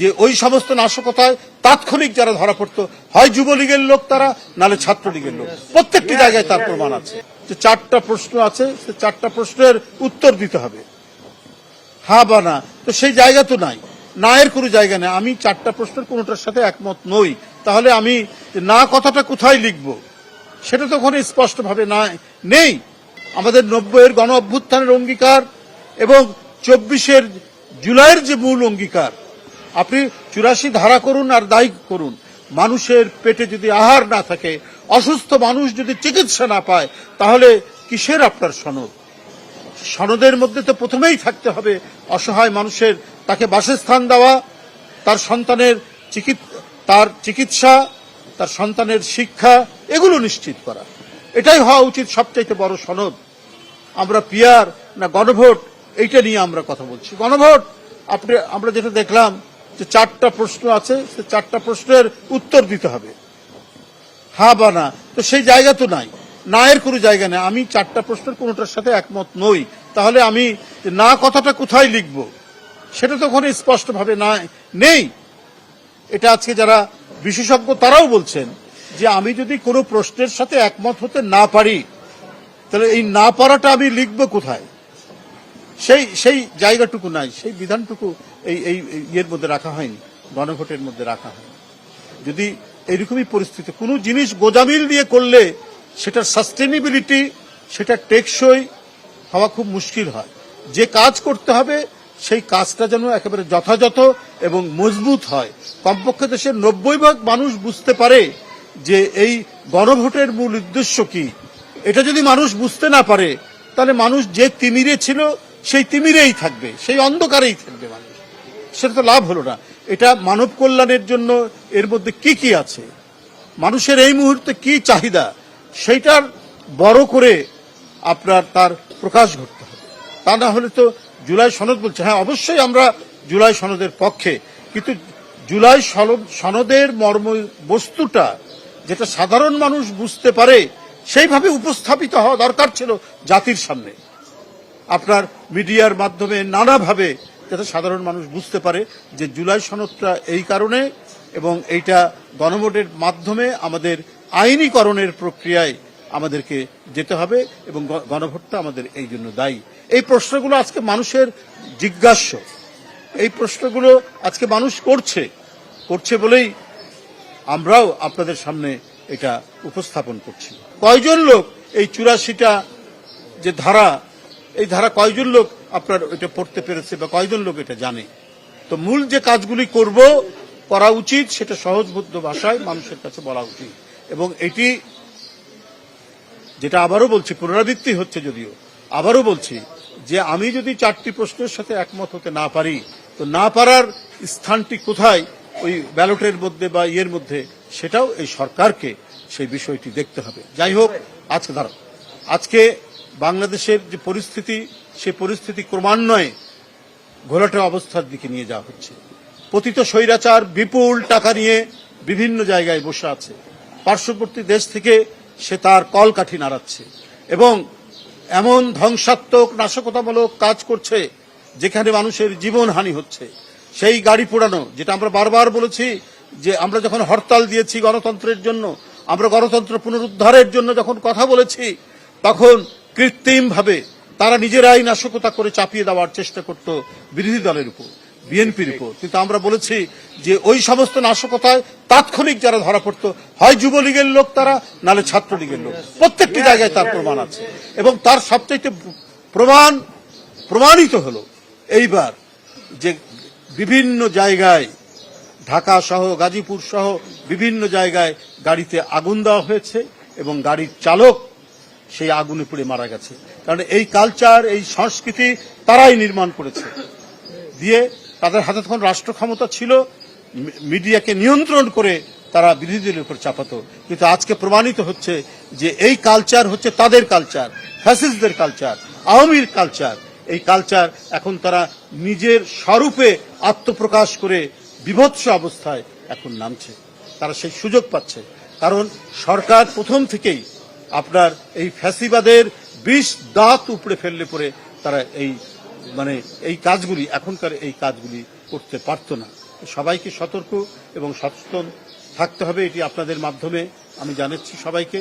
যে ওই সমস্ত নাশকতায় তাৎক্ষণিক যারা ধরা পড়তো, হয় যুবলীগের লোক তারা, নালে ছাত্রলীগের লোক। প্রত্যেকটি জায়গায় তার প্রমাণ আছে। যে চারটা প্রশ্ন আছে, সে চারটা প্রশ্নের উত্তর দিতে হবে। হা বা না, তো সেই জায়গা তো নাই। না এর কোনো জায়গা নেই। আমি চারটা প্রশ্নের কোনোটার সাথে একমত নই। তাহলে আমি না কথাটা কোথায় লিখব? সেটা তো ওখানে স্পষ্টভাবে না, নেই। আমাদের নব্বইয়ের গণ অভ্যুত্থানের অঙ্গীকার এবং চব্বিশের জুলাইয়ের যে মূল অঙ্গীকার আপনি চুরাশি ধারা করুন আর দায়ী করুন। মানুষের পেটে যদি আহার না থাকে, অসুস্থ মানুষ যদি চিকিৎসা না পায়, তাহলে কিসের আপনার সনদ? সনদের মধ্যে তো প্রথমেই থাকতে হবে অসহায় মানুষের, তাকে বাসস্থান দেওয়া, তার সন্তানের তার চিকিৎসা, তার সন্তানের শিক্ষা, এগুলো নিশ্চিত করা। এটাই হওয়া উচিত সবচাইতে বড় সনদ। আমরা পিয়ার না গণভোট, এইটা নিয়ে আমরা কথা বলছি। গণভোট, আপনি, আমরা যেটা দেখলাম যে চারটা প্রশ্ন আছে, সে চারটা প্রশ্নের উত্তর দিতে হবে। হ্যাঁ বা না? তো সেই জায়গা তো নাই। না এর কোনো জায়গা নেই। আমি চারটা প্রশ্নের কোনোটার সাথে একমত নই। তাহলে আমি না কথাটা কোথায় লিখব? সেটা তো ওখানে স্পষ্টভাবে না, নেই। এটা আজকে যারা বিশেষজ্ঞ তারাও বলছেন যে আমি যদি কোনো প্রশ্নের সাথে একমত হতে না পারি, তাহলে এই না পারাটা আমি লিখব কোথায়? সেই সেই জায়গাটুকু নাই, সেই বিধানটুকু এই এই ইয়ের মধ্যে রাখা হয়নি, গণভোটের মধ্যে রাখা হয়নি। যদি এইরকমই পরিস্থিতি, কোনো জিনিস গোজামিল দিয়ে করলে সেটার সাস্টেনেবিলিটি সেটা টেকসই হওয়া খুব মুশকিল হয়। যে কাজ করতে হবে, সেই কাজটা যেন একেবারে যথাযথ এবং মজবুত হয়। কমপক্ষে দেশের নব্বই ভাগ মানুষ বুঝতে পারে যে এই গণভোটের মূল উদ্দেশ্য কি। এটা যদি মানুষ বুঝতে না পারে, তাহলে মানুষ যে তিমিরে ছিল সেই তিমিরেই থাকবে, সেই অন্ধকারেই থাকবে মানুষ। সেটা তো লাভ হলো না। এটা মানব কল্যাণের জন্য এর মধ্যে কি কি আছে? মানুষের এই মুহূর্তে কি চাহিদা? সেইটার বড় করে আপনার তার প্রকাশ ঘটতে হবে। তা না হলে তো জুলাই সনদ বলছে। হ্যাঁ অবশ্যই আমরা জুলাই সনদের পক্ষে। কিন্তু জুলাই সনদ- সনদের মর্ম বস্তুটা যেটা সাধারণ মানুষ বুঝতে পারে, সেইভাবে উপস্থাপিত হওয়া দরকার ছিল জাতির সামনে। আপনার মিডিয়ার মাধ্যমে নানাভাবে যাতে সাধারণ মানুষ বুঝতে পারে যে জুলাই সনদটা এই কারণে এবং এইটা গণভোটের মাধ্যমে আমাদের আইনীকরণের প্রক্রিয়ায় আমাদেরকে যেতে হবে এবং গণভোটটা আমাদের এই জন্য দায়ী। এই প্রশ্নগুলো আজকে মানুষের জিজ্ঞাস্য। এই প্রশ্নগুলো আজকে মানুষ করছে। করছে বলেই আমরাও আপনাদের সামনে এটা উপস্থাপন করছি। কয়জন লোক এই চুরাশিটা যে ধারা এই ধারা কয়জন লোক আপনার এটা পড়তে পেরেছে বা কয়জন লোক এটা জানে? তো মূল যে কাজগুলি করব, করা উচিত, সেটা সহজবুদ্ধ ভাষায় মানুষের কাছে বলা উচিত। এবং এটি যেটা আবারও বলছি, পুনরাবৃত্তি হচ্ছে যদিও। আবারও বলছি যে আমি যদি চারটি প্রশ্নের সাথে একমত হতে না পারি, তো না পারার স্থানটি কোথায় ওই ব্যালটের মধ্যে বা ইয়ের মধ্যে, সেটাও এই সরকারকে সেই বিষয়টি দেখতে হবে। যাই হোক, আজকে ধরো, আজকে বাংলাদেশের যে পরিস্থিতি সে পরিস্থিতি ক্রমান্বয়ে ঘোলাটে অবস্থার দিকে নিয়ে যাওয়া হচ্ছে। পতিত স্বৈরাচার, বিপুল টাকা নিয়ে বিভিন্ন জায়গায় বসে আছে। পার্শ্ববর্তী দেশ থেকে সে তার কলকাঠি নাড়াচ্ছে এবং এমন ধ্বংসাত্মক, নাশকতামূলক কাজ করছে যেখানে মানুষের জীবনহানি হচ্ছে। সেই গাড়ি পোড়ানো, যেটা আমরা বারবার বলেছি যে আমরা যখন হরতাল দিয়েছি গণতন্ত্রের জন্য, আমরা গণতন্ত্র পুনরুদ্ধারের জন্য যখন কথা বলেছি, তখন কৃত্রিমভাবে তারা নিজেরাই নাশকতা করে চাপিয়ে দেওয়ার চেষ্টা করত বিরোধী দলের উপর বিএনপির উপর। কিন্তু আমরা বলেছি যে ওই সমস্ত নাশকতায় তাৎক্ষণিক যারা ধরা পড়ত হয় যুবলীগের লোক তারা নালে ছাত্রলীগের লোক। প্রত্যেকটি জায়গায় তার প্রমাণ আছে। এবং তার সবচাইতে প্রমাণ প্রমাণিত হলো এইবার যে বিভিন্ন জায়গায় ঢাকা সহ গাজীপুর সহ বিভিন্ন জায়গায় গাড়িতে আগুন দেওয়া হয়েছে এবং গাড়ির চালক সেই আগুনে পুড়ে মারা গেছে। কারণ এই কালচার এই সংস্কৃতি তারাই নির্মাণ করেছে। দিয়ে তাদের হাতে তখন রাষ্ট্র ক্ষমতা ছিল, মিডিয়াকে নিয়ন্ত্রণ করে তারা বিরোধীদের উপর চাপাতো। কিন্তু আজকে প্রমাণিত হচ্ছে যে এই কালচার হচ্ছে তাদের কালচার ফ্যাসিস্টদের কালচার আওয়ামীর কালচার এই কালচার এখন তারা নিজের স্বরূপে আত্মপ্রকাশ করে বিভৎস অবস্থায় এখন নামছে। তারা সেই সুযোগ পাচ্ছে। কারণ সরকার প্রথম থেকেই আপনার এই ফ্যাসিবাদের বিষ দাঁত উপড়ে ফেললে পরে তারা এই মানে এই কাজগুলি, এখনকার এই কাজগুলি করতে পারত না। সবাইকে সতর্ক এবং সচেতন থাকতে হবে, এটি আপনাদের মাধ্যমে। আমি জানাচ্ছি সবাইকে।